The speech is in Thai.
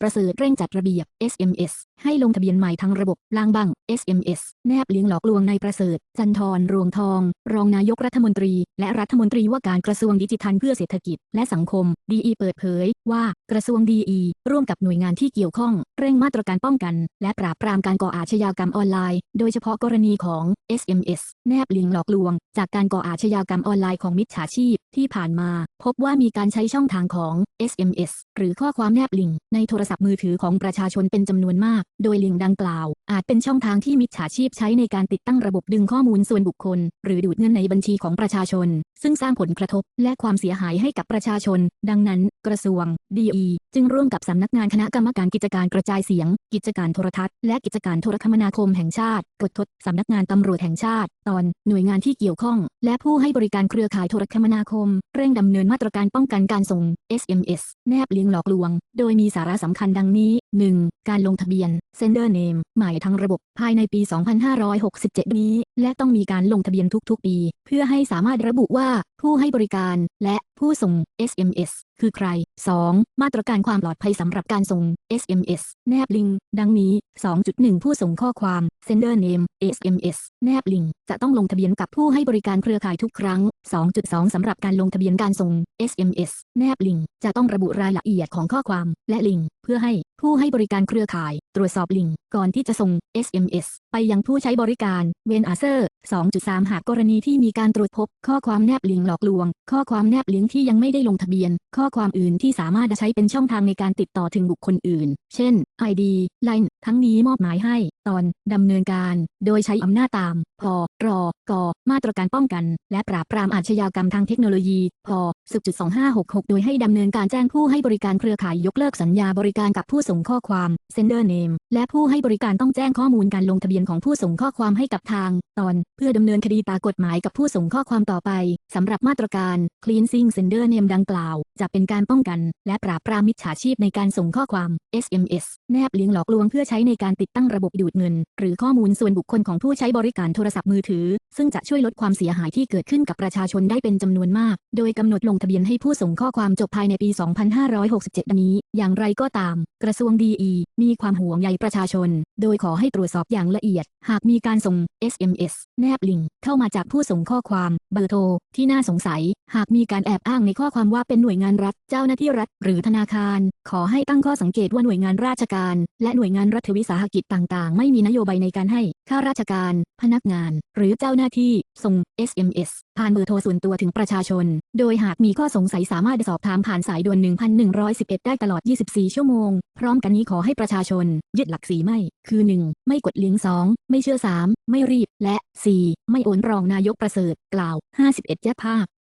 ประเสริฐเร่งจัดระเบียบ SMS ให้ลงทะเบียนใหม่ทั้งระบบล่างบัง SMS แนบเลี้ยงหลอกลวงในประเสริฐ จันทรรวงทอง รองนายกรัฐมนตรี และรัฐมนตรีว่าการกระทรวงดิจิทัลเพื่อเศรษฐกิจ และสังคม DE เปิดเผย ว่ากระทรวง DE ร่วมกับหน่วยงานที่เกี่ยวข้อง เร่งมาตรการป้องกัน และปราบปรามการก่ออาชญากรรมออนไลน์ โดยเฉพาะกรณีของ SMS แนบเลิงก์หลอกลวง จากการก่ออาชญากรรมออนไลน์ของมิจฉาชีพที่ผ่านมาพบว่ามีการใช้ช่องทางของ SMS หรือข้อความแนบลิงก์ในโทรศัพท์มือถือของประชาชนเป็นจำนวนมาก โดยลิงก์ดังกล่าว อาจเป็นช่องทางที่มิจฉาชีพใช้ในการติดตั้งระบบดึงข้อมูลส่วนบุคคล หรือดูดเงินในบัญชีของประชาชน ซึ่งสร้างผลกระทบและความเสียหายให้กับประชาชน ดังนั้น กระทรวง DE จึงร่วมกับสำนักงานคณะกรรมการกิจการกระจายเสียง กิจการโทรทัศน์ และกิจการโทรคมนาคมแห่งชาติกดทดสำนักงานตำรวจแห่งชาติ ตอนหน่วยงานที่เกี่ยวข้อง และผู้ให้บริการเครือข่ายโทรคมนาคม เร่งดำเนินมาตรการป้องกันการส่ง SMS แนบเลียงหลอกลวง โดยมีสาระสำคัญดังนี้ 1. การลงทะเบียน Sender Name หมายทั้งระบบภายในปี 2567 นี้ และต้องมีการลงทะเบียนทุกๆ ปี เพื่อให้สามารถระบุว่าผู้ให้บริการและผู้ส่ง SMS คือใคร 2. มาตรการความปลอดภัยสำหรับการส่ง SMS แนบลิงก์ดังนี้ 2.1 ผู้ส่งข้อความ Sender Name SMS แนบลิงก์จะต้องลงทะเบียนกับผู้ให้บริการเครือข่ายทุกครั้ง 2.2 สำหรับการลงทะเบียนการส่ง SMS แนบลิงก์จะต้องระบุรายละเอียดของข้อความและลิงก์เพื่อให้ผู้ให้บริการเครือข่าย ตรวจสอบลิงก์ก่อนที่จะส่ง SMS ไปยังผู้ใช้บริการเวนอาเซอร์ 2.3 หากกรณีที่มีการตรวจพบ ข้อความแนบลิงก์หลอกลวง ข้อความแนบลิงก์ที่ยังไม่ได้ลงทะเบียน ข้อความอื่นที่สามารถใช้เป็นช่องทางในการติดต่อถึงบุคคลอื่น เช่น ID Line ทั้งนี้มอบหมายให้ตอนดำเนินการ โดยใช้อำนาจตาม พรก มาตรการป้องกัน และปราบปรามอาชญากรรมทางเทคโนโลยีพ10.2566 โดยให้ดำเนินการแจ้งผู้ให้บริการเครือข่ายยกเลิกสัญญาบริการกับผู้ส่งข้อความ Sender Name และผู้ให้บริการต้องแจ้งข้อมูลการลงทะเบียนของผู้ส่งข้อความให้กับทาง ตอน เพื่อดำเนินคดีตามกฎหมายกับผู้ส่งข้อความต่อไปสำหรับมาตรการ Cleansing Sender Name ดังกล่าว จะเป็นการป้องกัน และปราบปรามมิจฉาชีพในการส่งข้อความ SMS แนบลิงก์หลอกลวงเพื่อใช้ในการติดตั้งระบบดูดเงิน หรือข้อมูลส่วนบุคคลของผู้ใช้บริการโทรศัพท์มือถือ ซึ่งจะช่วยลดความเสียหายที่เกิดขึ้นกับประชาชนได้เป็นจำนวนมาก โดยกำหนดลงทะเบียนให้ผู้ส่งข้อความจบภายในปี 2567 นี้ อย่างไรก็ตาม กระทรวงดีมีความห่วงใยประชาชน โดยขอให้ตรวจสอบอย่างละเอียด หากมีการส่ง SMS แนบลิงก์เข้ามาจากผู้ส่งข้อความเบอร์โทรที่น่าสงสัย หากมีการแอบอ้างในข้อความว่าเป็นหน่วยงานรัฐ เจ้าหน้าที่รัฐ หรือธนาคาร ขอให้ตั้งข้อสังเกตว่าหน่วยงานราชการ และหน่วยงานรัฐวิสาหกิจต่างๆไม่มีนโยบายในการให้ข้าราชการ พนักงาน หรือเจ้าหน้าที่ ส่ง SMS ผ่านเบอร์โทรส่วนตัวถึงประชาชน โดยหากมีข้อสงสัยสามารถสอบถามผ่านสายด่วน 1111 ได้ตลอด 24 ชั่วโมง พร้อมกันนี้ขอให้ประชาชน ยึดหลักสีไม่ คือ 1. ไม่กดลิงก์ 2. ไม่เชื่อ 3. ไม่รีบ และ 4. ไม่โอนรองนายกประเสริฐ กล่าว 51ยัดภาค